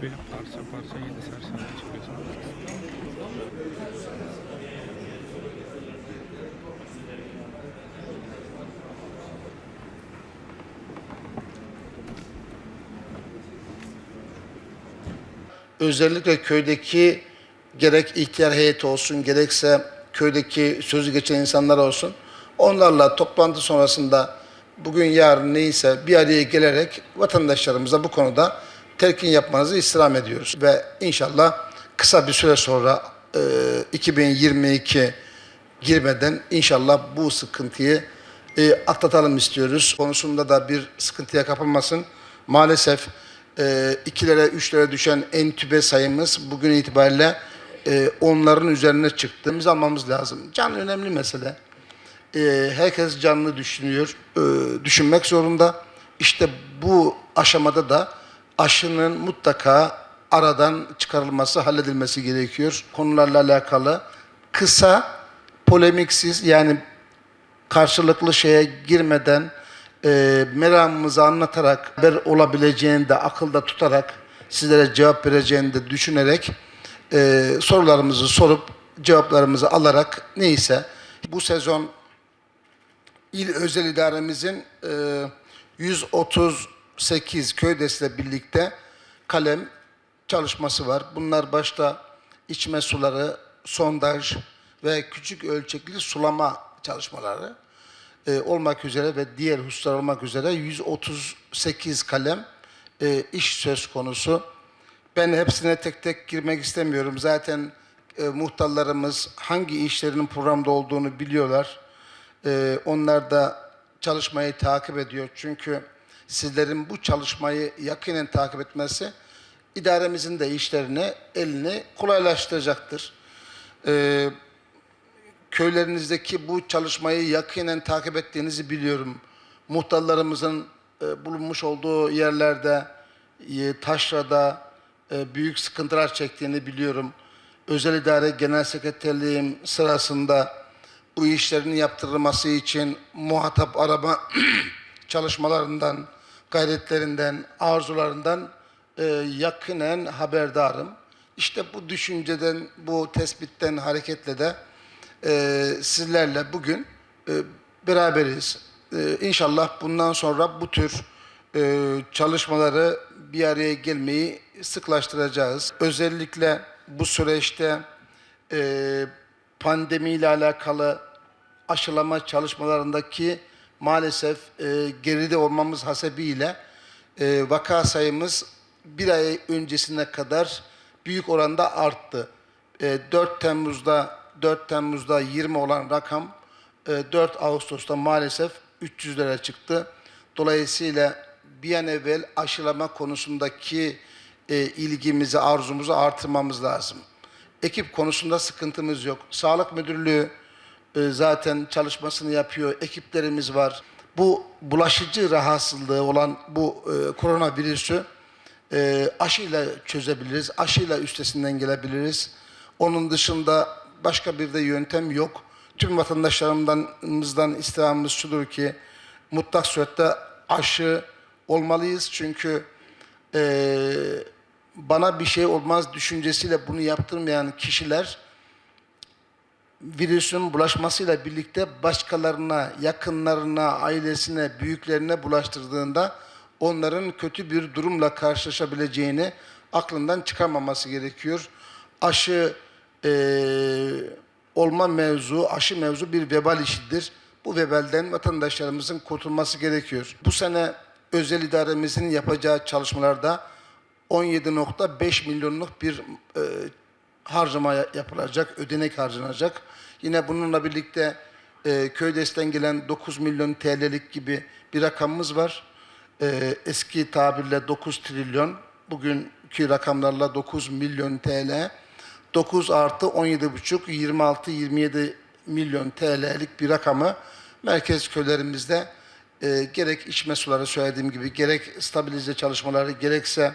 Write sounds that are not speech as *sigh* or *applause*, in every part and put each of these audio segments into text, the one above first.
parça parça yedi serseme çıkıyorsun. özellikle köydeki gerek ihtiyar heyeti olsun gerekse köydeki sözü geçen insanlar olsun onlarla toplantı sonrasında bugün yarın neyse bir araya gelerek vatandaşlarımıza bu konuda telkin yapmanızı istirham ediyoruz. Ve inşallah kısa bir süre sonra e, 2022 girmeden inşallah bu sıkıntıyı e, atlatalım istiyoruz. Konusunda da bir sıkıntıya kapılmasın. Maalesef e, ikilere, üçlere düşen entübe sayımız bugün itibariyle e, onların üzerine çıktı. Biz almamız lazım. Can önemli mesele. E, herkes canlı düşünüyor, e, düşünmek zorunda. İşte bu aşamada da aşının mutlaka aradan çıkarılması, halledilmesi gerekiyor. Konularla alakalı kısa, polemiksiz yani karşılıklı şeye girmeden e, meramımızı anlatarak haber olabileceğini de akılda tutarak sizlere cevap vereceğini de düşünerek e, sorularımızı sorup cevaplarımızı alarak neyse bu sezon İl Özel İdaremizin e, 138 köydesiyle birlikte kalem çalışması var. Bunlar başta içme suları, sondaj ve küçük ölçekli sulama çalışmaları e, olmak üzere ve diğer hususlar olmak üzere 138 kalem e, iş söz konusu. Ben hepsine tek tek girmek istemiyorum. Zaten e, muhtarlarımız hangi işlerinin programda olduğunu biliyorlar. E, onlar da çalışmayı takip ediyor. Çünkü sizlerin bu çalışmayı yakinen takip etmesi idaremizin de işlerini, elini kolaylaştıracaktır. E, köylerinizdeki bu çalışmayı yakinen takip ettiğinizi biliyorum. Muhtarlarımızın e, bulunmuş olduğu yerlerde, e, taşrada e, büyük sıkıntılar çektiğini biliyorum. Özel İdare Genel Sekreterliğim sırasında bu işlerin yaptırılması için muhatap arama *clears throat* çalışmalarından, gayretlerinden, arzularından e, yakinen haberdarım. İşte bu düşünceden, bu tespitten hareketle de e, sizlerle bugün e, beraberiz. E, inşallah bundan sonra bu tür e, çalışmaları bir araya gelmeyi sıklaştıracağız. Özellikle bu süreçte e, pandemiyle alakalı aşılama çalışmalarındaki maalesef e, geride olmamız hasebiyle e, vaka sayımız bir ay öncesine kadar büyük oranda arttı. E, 4 Temmuz'da 4 Temmuz'da 20 olan rakam e, 4 Ağustos'ta maalesef 300'lere çıktı. Dolayısıyla bir an evvel aşılama konusundaki e, ilgimizi, arzumuzu artırmamız lazım. Ekip konusunda sıkıntımız yok. Sağlık Müdürlüğü e, zaten çalışmasını yapıyor. Ekiplerimiz var. Bu bulaşıcı rahatsızlığı olan bu e, koronavirüsü e, aşıyla çözebiliriz. Aşıyla üstesinden gelebiliriz. Onun dışında başka bir de yöntem yok. Tüm vatandaşlarımızdan istirhamımız şudur ki mutlak surette aşı olmalıyız. Çünkü e, bana bir şey olmaz düşüncesiyle bunu yaptırmayan kişiler virüsün bulaşmasıyla birlikte başkalarına, yakınlarına, ailesine, büyüklerine bulaştırdığında onların kötü bir durumla karşılaşabileceğini aklından çıkarmaması gerekiyor. Aşı eee, olma mevzu, aşı mevzu bir vebal işidir. Bu vebalden vatandaşlarımızın kurtulması gerekiyor. Bu sene özel idaremizin yapacağı çalışmalarda 17.5 milyonluk bir e, harcama yapılacak, ödenek harcanacak. Yine bununla birlikte e, köydesten gelen 9 milyon TL'lik gibi bir rakamımız var. E, eski tabirle 9 trilyon, bugünkü rakamlarla 9 milyon TL. 9 artı 17,5, 26-27 milyon TL'lik bir rakamı merkez köylerimizde e, gerek içme suları söylediğim gibi, gerek stabilize çalışmaları, gerekse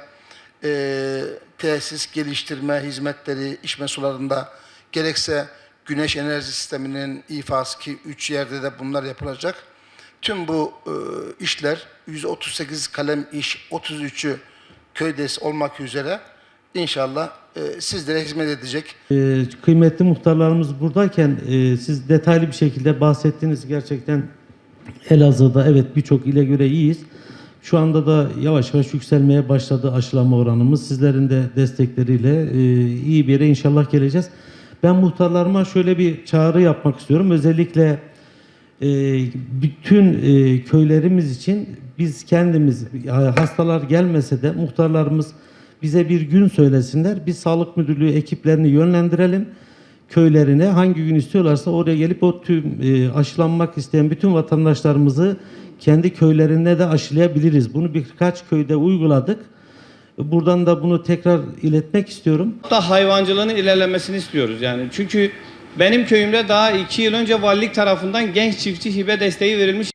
e, tesis geliştirme hizmetleri içme sularında gerekse güneş enerji sisteminin ifası ki üç yerde de bunlar yapılacak. Tüm bu e, işler 138 kalem iş 33'ü köydes olmak üzere inşallah e, sizlere hizmet edecek. Ee, kıymetli muhtarlarımız buradayken e, siz detaylı bir şekilde bahsettiniz. Gerçekten Elazığ'da evet birçok ile göre iyiyiz. Şu anda da yavaş yavaş yükselmeye başladı aşılama oranımız. Sizlerin de destekleriyle e, iyi bir yere inşallah geleceğiz. Ben muhtarlarıma şöyle bir çağrı yapmak istiyorum. Özellikle e, bütün e, köylerimiz için biz kendimiz hastalar gelmese de muhtarlarımız bize bir gün söylesinler. Biz sağlık müdürlüğü ekiplerini yönlendirelim köylerine hangi gün istiyorlarsa oraya gelip o tüm e, aşılanmak isteyen bütün vatandaşlarımızı kendi köylerine de aşılayabiliriz. Bunu birkaç köyde uyguladık. Buradan da bunu tekrar iletmek istiyorum. da hayvancılığın ilerlemesini istiyoruz yani. Çünkü benim köyümde daha iki yıl önce valilik tarafından genç çiftçi hibe desteği verilmiş.